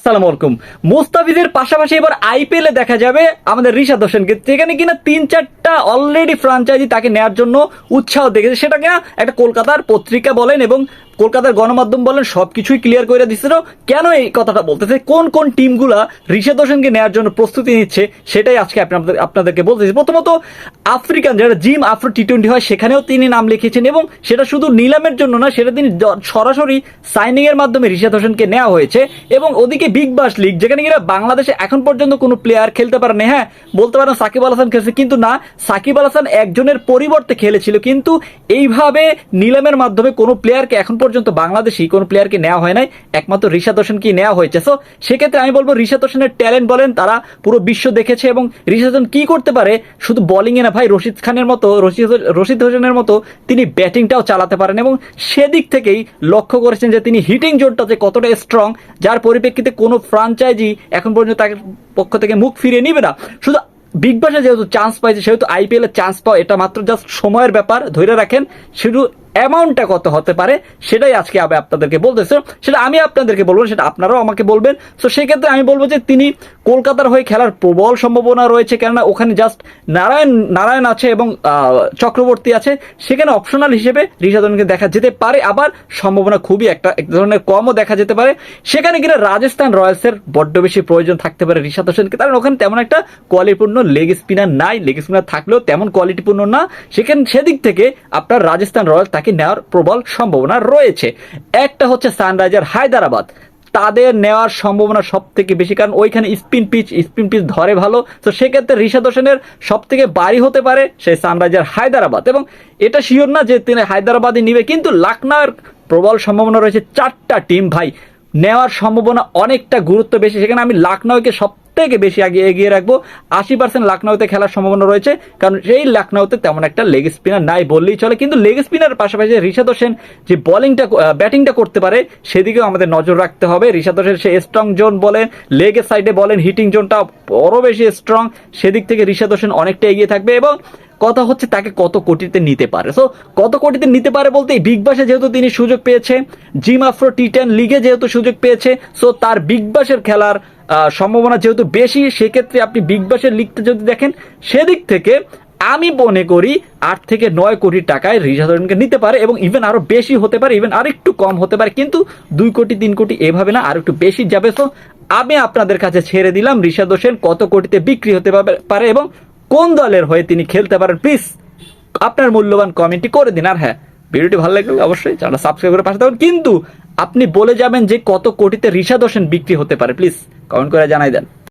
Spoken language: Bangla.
আসসালামু আলাইকুম। মুস্তাফিজের পাশাপাশি এবার আইপিএল দেখা যাবে আমাদের ঋষাদ হোসেনকে। যেখানে কিনা তিন চারটা অলরেডি ফ্রাঞ্চাইজি তাকে নেওয়ার জন্য উৎসাহ দেখেছে। সেটা কিনা একটা কলকাতার পত্রিকা বলেন এবং কলকাতার গণমাধ্যম বলেন, সবকিছুই ক্লিয়ার করে দিচ্ছিল কেন এই কথাটা বলতেছে? কোন কোন টিমগুলা ঋষাদ হোসেনকে নেওয়ার জন্য প্রস্তুতি নিচ্ছে, সেটাই আজকে আপনাদের আপনাদেরকে বলতেছি। প্রথমত, আফ্রিকান যেটা জিম আফ্রো টি টোয়েন্টি হয়, সেখানেও তিনি নাম লিখেছেন এবং সেটা শুধু নিলামের জন্য না, সেটা তিনি সরাসরি সাইনিং এর মাধ্যমে ঋষাদ হোসেনকে নেওয়া হয়েছে এবং ওদিকে বিগ বাস লিগ যেখানে কিনা বাংলাদেশে এখন পর্যন্ত কোনো প্লেয়ার খেলতে পারেনি। হ্যাঁ বলতে পারেন সাকিব আল হাসান খেলছে, কিন্তু না, সাকিব আল হাসান একজনের পরিবর্তে খেলেছিল, কিন্তু এইভাবে নিলামের মাধ্যমে কোনো প্লেয়ারকে এখন পর্যন্ত বাংলাদেশি কোনো প্লেয়ারকে নেওয়া হয় নাই। একমাত্র ঋষাদ হোসেনকে নেওয়া হয়েছে? সো সেক্ষেত্রে আমি বলব ঋষাদ হোসেনের ট্যালেন্ট বলেন, তারা পুরো বিশ্ব দেখেছে এবং ঋষাদ হোসেন কি করতে পারে? শুধু বোলিং এ না ভাই, রশিদ খানের মতো, রশিদ রশিদ হোসেনের মতো তিনি ব্যাটিংটাও চালাতে পারেন এবং সেদিক থেকেই লক্ষ্য করেছেন যে তিনি হিটিং জোনটাতে কতটা স্ট্রং যার পরিপ্রেক্ষিতে কোনো ফ্রাঞ্চাইজি এখন পর্যন্ত তাকে পক্ষ থেকে মুখ ফিরিয়ে নিবে না। শুধু বিগ বাসে যেহেতু চান্স পাইছে, সেহেতু আইপিএল চান্স পাওয়া এটা মাত্র জাস্ট সময়ের ব্যাপার, ধরে রাখেন। শুধু অ্যামাউন্টটা কত হতে পারে, সেটাই আজকে আমি আপনাদেরকে বলতেছি। সেটা আমি আপনাদেরকে বলব, সেটা আপনারাও আমাকে বলবেন। তো সেক্ষেত্রে আমি বলব যে তিনি কলকাতার হয়ে খেলার প্রবল সম্ভাবনা রয়েছে, কেননা ওখানে জাস্ট নারায়ণ নারায়ণ আছে এবং চক্রবর্তী আছে। সেখানে অপশনাল হিসেবে ঋষাদনকে দেখা যেতে পারে, আবার সম্ভাবনা খুবই একটা, এক ধরনের কমও দেখা যেতে পারে। সেখানে কিনা রাজস্থান রয়্যালসের বড্ড বেশি প্রয়োজন থাকতে পারে ঋষাদ হোসেনকে, কারণ ওখানে তেমন একটা কোয়ালিটিপূর্ণ লেগ স্পিনার নাই লেগ স্পিনার থাকলেও তেমন কোয়ালিটিপূর্ণ না। সেখানে, সেদিক থেকে আপনার রাজস্থান রয়্যালস তাকে নেওয়ার প্রবল সম্ভাবনা রয়েছে। একটা হচ্ছে সানরাইজার হায়দ্রাবাদ। তাদের নেওয়ার সম্ভাবনা সব থেকে বেশি, কারণ ওইখানে স্পিন পিচ স্পিন পিচ ধরে ভালো। তো সেক্ষেত্রে ঋষাদ হোসেনের সব থেকে বাড়ি হতে পারে সেই সানরাইজার হায়দ্রাবাদ। এবং এটা শিওর না যে তিনি হায়দ্রাবাদই নিবে, কিন্তু লাকনার প্রবল সম্ভাবনা রয়েছে চারটা টিম ভাই। নেওয়ার সম্ভাবনা অনেকটা গুরুত্ব বেশি, সেখানে আমি লখনৌকে সব থেকে বেশি আগে এগিয়ে রাখব। আশি পার্সেন্ট লখনৌতে খেলার সম্ভাবনা রয়েছে, কারণ সেই লখনৌতে তেমন একটা লেগ স্পিনার নাই বললেই চলে। কিন্তু লেগ স্পিনার পাশাপাশি ঋষাদ হোসেন যে বলিংটা ব্যাটিংটা করতে পারে, সেদিকেও আমাদের নজর রাখতে হবে। ঋষাদ হোসেন সে স্ট্রং জোন বলেন লেগের সাইডে বলেন হিটিং জোনটা বড় বেশি স্ট্রং সেদিক থেকে ঋষাদ হোসেন অনেকটা এগিয়ে থাকবে এবং কথা হচ্ছে তাকে কত কোটিতে নিতে পারে। সো কত কোটিতে নিতে পারে বলতে বিগ বাসে যেহেতু তিনি সুযোগ পেয়েছে জিম আফ্রো টি টেন লিগে যেহেতু সুযোগ পেয়েছে সো তার বিগ বাসের খেলার সম্ভাবনা যেহেতু বেশি, সেক্ষেত্রে আপনি বিগ বাসের লিগটা যদি দেখেন, সেদিক থেকে আমি মনে করি আট থেকে নয় কোটি টাকায় রিজার্ভকে নিতে পারে এবং ইভেন আরও বেশি হতে পারে ইভেন আর একটু কম হতে পারে, কিন্তু দুই কোটি, তিন কোটি এভাবে না আর একটু বেশি যাবে। তো আমি আপনাদের কাছে ছেড়ে দিলাম ঋষাদ হোসেন কত কোটিতে বিক্রি হতে পারে এবং কোন দলের হয়ে তিনি খেলতে পারেন? প্লিজ আপনার মূল্যবান কমেন্টটি করে দিন। আর হ্যাঁ ভিডিওটি ভালো লাগলে অবশ্যই চ্যানেল সাবস্ক্রাইব করে পাশে থাকুন। কিন্তু আপনি বলে যাবেন যে কত কোটিতে ঋষাদ হোসেন বিক্রি হতে পারে। প্লিজ কমেন্ট করে জানাই দেন।